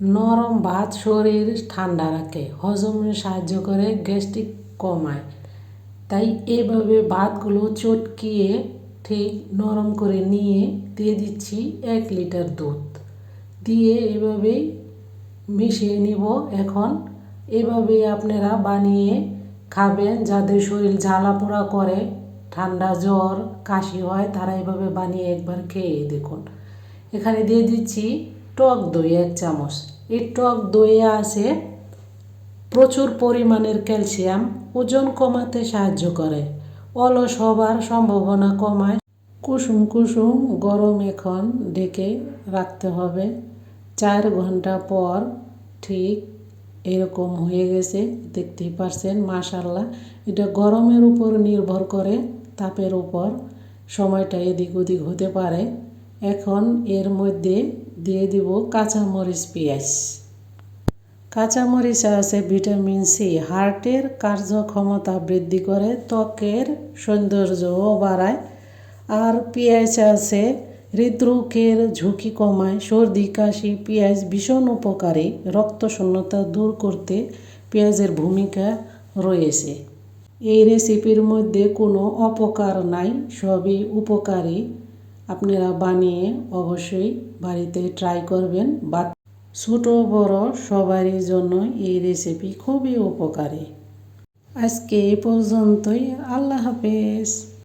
নরম ভাত শরীর ঠান্ডা রাখে, হজমে সাহায্য করে, গ্যাস্ট্রিক কমায়। তাই এভাবে ভাতগুলো চটকিয়ে ঠিক নরম করে নিয়ে দিয়ে দিচ্ছি এক লিটার দুধ। দিয়ে এভাবেই মিশিয়ে নিব এখন। এভাবেই আপনারা বানিয়ে খাবেন, যাদের শরীর জ্বালা পোড়া করে, ঠান্ডা জ্বর, কাশি হয়, তারা এভাবে বানিয়ে একবার খেয়ে দেখুন। এখানে দিয়ে দিচ্ছি টক দই, এক চামচ। এই টক দইয়ে আছে প্রচুর পরিমাণের ক্যালসিয়াম, ওজন কমাতে সাহায্য করে। অলস হবার সম্ভাবনা কমায়। কুসুম কুসুম গরম এখন ডেকে রাখতে হবে। চার ঘণ্টা পর ঠিক এরকম হয়ে গেছে, দেখতেই পারছেন মাশাল্লাহ এটা গরমের উপর নির্ভর করে, তাপের উপর। সময়টা এদিক ওদিক হতে পারে। এখন এর মধ্যে দিয়ে দিব কাঁচামরিচ, পেঁয়াজ। কাঁচামরিচে আছে ভিটামিন সি। হার্টের কার্যক্ষমতা বৃদ্ধি করে, ত্বকের সৌন্দর্যও বাড়ায়। আর পেঁয়াজ আছে, হৃদরোগের ঝুঁকি কমায়, সর্দি, কাশি, পেঁয়াজ ভীষণ উপকারী। রক্ত শূন্যতা দূর করতে পেঁয়াজের ভূমিকা রয়েছে। এই রেসিপির মধ্যে কোনো অপকার নাই, সবই উপকারী। আপনারা বানিয়ে অবশ্যই বাড়িতে ট্রাই করবেন। বা ছোট বড় সবারই জন্য এই রেসিপি খুবই উপকারী। আজকে এই পর্যন্তই। আল্লাহ হাফেজ।